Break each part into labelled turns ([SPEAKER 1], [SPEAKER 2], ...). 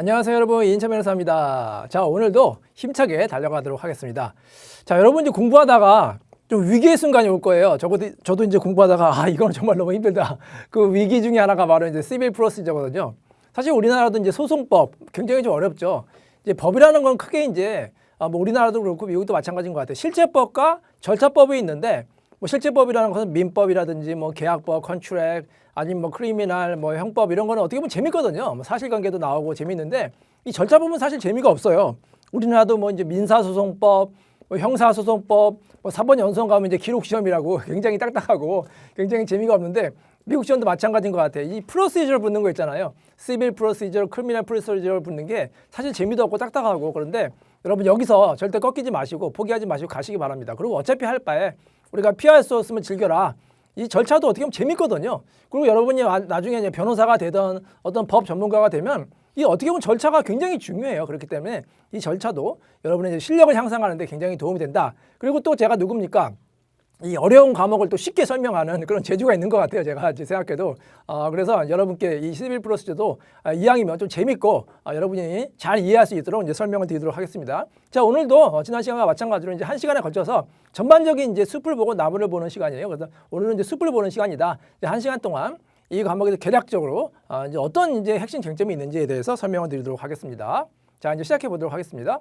[SPEAKER 1] 안녕하세요 여러분 이인천 변호사입니다. 자 오늘도 힘차게 달려가도록 하겠습니다. 자 여러분 이제 공부하다가 좀 위기의 순간이 올 거예요. 저도 저도 이제 공부하다가 아 이거는 정말 너무 힘들다. 그 위기 중에 하나가 바로 이제 시빌 프로시저거든요. 사실 우리나라도 이제 소송법 굉장히 좀 어렵죠. 이제 법이라는 건 크게 이제 아, 뭐 우리나라도 그렇고 미국도 마찬가지인 것 같아요. 실제법과 절차법이 있는데 뭐 실제법이라는 것은 민법이라든지 뭐 계약법, 컨트랙 아니면 뭐 크리미널, 뭐 형법 이런 거는 어떻게 보면 재밌거든요. 뭐 사실관계도 나오고 재밌는데 이 절차법은 사실 재미가 없어요. 우리나라도 뭐 이제 민사소송법, 뭐 형사소송법, 뭐 사번 연수원 가면 이제 기록 시험이라고 굉장히 딱딱하고 굉장히 재미가 없는데 미국 시험도 마찬가지인 것 같아요. 이 프로시저를 붙는 거 있잖아요. 시빌 프로시저, 크리미널 프로시저를 붙는 게 사실 재미도 없고 딱딱하고 그런데 여러분 여기서 절대 꺾이지 마시고 포기하지 마시고 가시기 바랍니다. 그리고 어차피 할 바에 우리가 피할 수 없으면 즐겨라. 이 절차도 어떻게 보면 재밌거든요. 그리고 여러분이 와- 나중에 변호사가 되던 어떤 법 전문가가 되면 이 어떻게 보면 절차가 굉장히 중요해요. 그렇기 때문에 이 절차도 여러분의 실력을 향상하는데 굉장히 도움이 된다. 그리고 또 제가 누굽니까? 이 어려운 과목을 또 쉽게 설명하는 그런 재주가 있는 것 같아요. 제가 생각해도. 어, 그래서 여러분께 이 시빌 프로시저도 아, 이왕이면 좀 재밌고 아, 여러분이 잘 이해할 수 있도록 이제 설명을 드리도록 하겠습니다. 자, 오늘도 어, 지난 시간과 마찬가지로 이제 한 시간에 걸쳐서 전반적인 이제 숲을 보고 나무를 보는 시간이에요. 그래서 오늘은 이제 숲을 보는 시간이다. 이제 한 시간 동안 이 과목에서 개략적으로 아, 이제 어떤 이제 핵심 쟁점이 있는지에 대해서 설명을 드리도록 하겠습니다. 자, 이제 시작해 보도록 하겠습니다.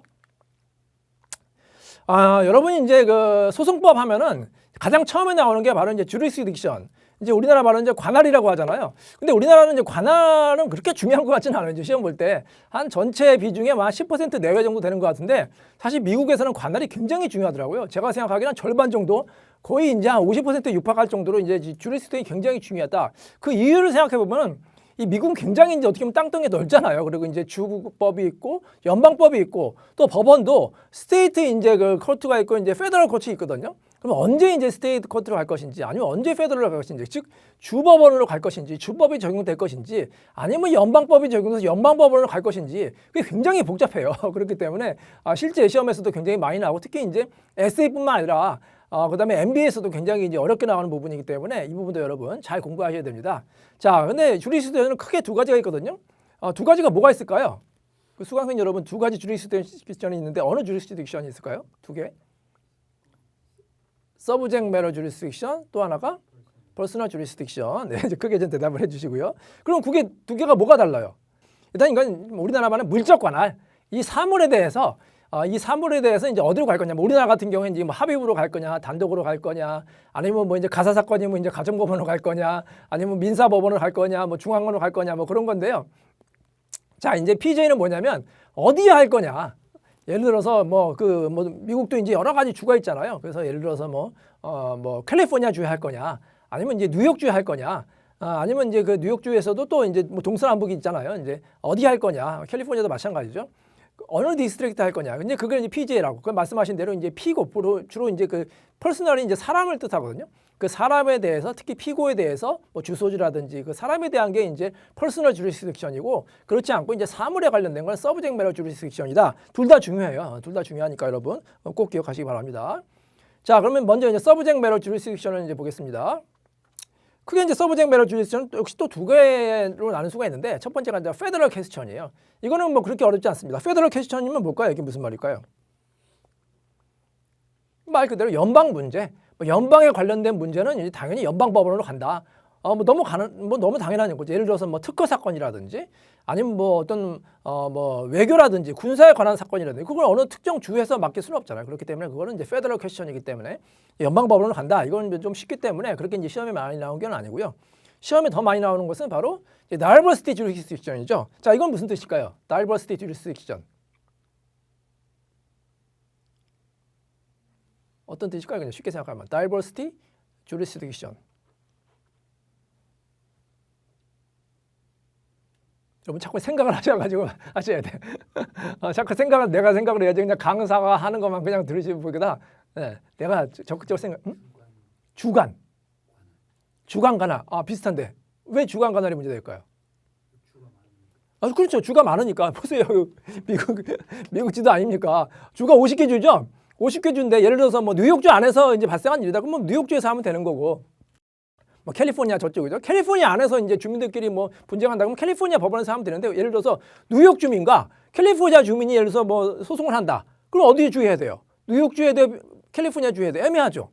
[SPEAKER 1] 아, 여러분이 이제 그 소송법 하면은 가장 처음에 나오는 게 바로 이제 주리스딕션. 이제 우리나라 말은 이제 관할이라고 하잖아요. 근데 우리나라는 이제 관할은 그렇게 중요한 것 같지는 않아요. 이제 시험 볼 때 한 전체 비중의 한10% 내외 정도 되는 것 같은데 사실 미국에서는 관할이 굉장히 중요하더라고요. 제가 생각하기에는 한 절반 정도 거의 이제 한 50% 육박할 정도로 이제 주리스딕이 굉장히 중요하다. 그 이유를 생각해 보면은 이 미국은 굉장히 이제 어떻게 보면 땅덩이 넓잖아요. 그리고 이제 주법이 있고 연방법이 있고 또 법원도 스테이트 이제 그 코트가 있고 이제 페더럴 코트 있거든요. 그럼 언제 이제 스테이트 코트로 갈 것인지 아니면 언제 페더럴로 갈 것인지 즉 주법원으로 갈 것인지 주법이 적용될 것인지 아니면 연방법이 적용돼서 연방법원으로 갈 것인지 그게 굉장히 복잡해요. 그렇기 때문에 아, 실제 시험에서도 굉장히 많이 나오고 특히 이제 에세이뿐만 아니라 어, 그 다음에 MBA에서도 굉장히 이제 어렵게 나가는 부분이기 때문에 이 부분도 여러분 잘 공부하셔야 됩니다. 자, 근데 주리스딕션은 크게 두 가지가 있거든요. 어, 두 가지가 뭐가 있을까요? 그 수강생 여러분 두 가지 주리스딕션이 있는데 어느 주리스딕션이 있을까요? 두 개. 서브젝 매러 주리스딕션 또 하나가 퍼스널 주리스딕션. 네, 이제 크게 좀 대답을 해주시고요. 그럼 그게 두 개가 뭐가 달라요? 일단 이건 우리나라 말은 물적 관할 이 사물에 대해서 어, 이 사물에 대해서 이제 어디로 갈 거냐? 뭐 우리나라 같은 경우에 이제 뭐 합의부로 갈 거냐, 단독으로 갈 거냐, 아니면 뭐 이제 가사 사건이면 이제 가정법원으로 갈 거냐, 아니면 민사법원으로 갈 거냐, 뭐 중앙원으로 갈 거냐, 뭐 그런 건데요. 자, 이제 PJ는 뭐냐면 어디에 할 거냐? 예를 들어서 뭐 그 뭐 미국도 이제 여러 가지 주가 있잖아요. 그래서 예를 들어서 뭐 어 뭐 캘리포니아 주에 할 거냐, 아니면 이제 뉴욕 주에 할 거냐, 아, 아니면 이제 그 뉴욕 주에서도 또 이제 뭐 동서남북이 있잖아요. 이제 어디 할 거냐, 캘리포니아도 마찬가지죠. 어느 디스트릭트 할 거냐. 근데 그걸 이제 PJ라고. 그 말씀하신 대로 이제 주로, 주로 이제 그 퍼스널이 이제 사람을 뜻하거든요. 그 사람에 대해서 특히 피고에 대해서 뭐 주소지라든지 그 사람에 대한 게 이제 퍼스널 주리스딕션이고 그렇지 않고 이제 사물에 관련된 건 서브젝 매러 주리스딕션이다. 둘 다 중요해요. 둘 다 중요하니까 여러분 꼭 기억하시기 바랍니다. 자, 그러면 먼저 이제 서브젝 매러 주리스딕션을 이제 보겠습니다. 크게 이제 서브젝 매러 주리스딕션 역시 또 두 개로 나눌 수가 있는데 첫 번째가 이제 페더럴 캐스천이에요. 이거는 뭐 그렇게 어렵지 않습니다. 페더럴 캐스천이면 뭘까요? 이게 무슨 말일까요? 말 그대로 연방 문제, 뭐 연방에 관련된 문제는 이제 당연히 연방 법원으로 간다. 어, 뭐 너무 가는, 뭐 너무 당연한 거죠. 예를 들어서 뭐 특허 사건이라든지 아니면 뭐 어떤 어, 뭐 외교라든지 군사에 관한 사건이라든지 그걸 어느 특정 주에서 맡길 수는 없잖아요. 그렇기 때문에 그거는 이제 페더럴 퀘스천이기 때문에 연방 법원으로 간다. 이건 좀 쉽기 때문에 그렇게 이제 시험에 많이 나온 건 아니고요. 시험에 더 많이 나오는 것은 바로 이제 다이버시티 주리스딕션이죠. 자, 이건 무슨 뜻일까요? 다이버시티 주리스딕션. 어떤 뜻일까요? 그냥 쉽게 생각하면 diversity jurisdiction. 여러분 자꾸 생각을 하셔가지고 하셔야 돼. 어, 자꾸 생각을 내가 생각을 해야지 그냥 강사가 하는 것만 그냥 들으시는 보기보다 네, 내가 적극적으로 생각. 음? 주간. 주간 관할. 아 비슷한데 왜 주간 관할이 문제될까요? 아 그렇죠. 주가 많으니까 보세요. 미국 미국 지도 아닙니까? 주가 50개 주죠. 50개 주인데 예를 들어서 뭐 뉴욕주 안에서 이제 발생한 일이다. 그러면 뉴욕주에서 하면 되는 거고 뭐 캘리포니아 저쪽이죠. 캘리포니아 안에서 이제 주민들끼리 뭐 분쟁한다 그러면 캘리포니아 법원에서 하면 되는데 예를 들어서 뉴욕 주민과 캘리포니아 주민이 예를 들어서 뭐 소송을 한다. 그럼 어디 주해야 돼요? 뉴욕 주해야 돼요? 캘리포니아 주해야 돼요? 애매하죠.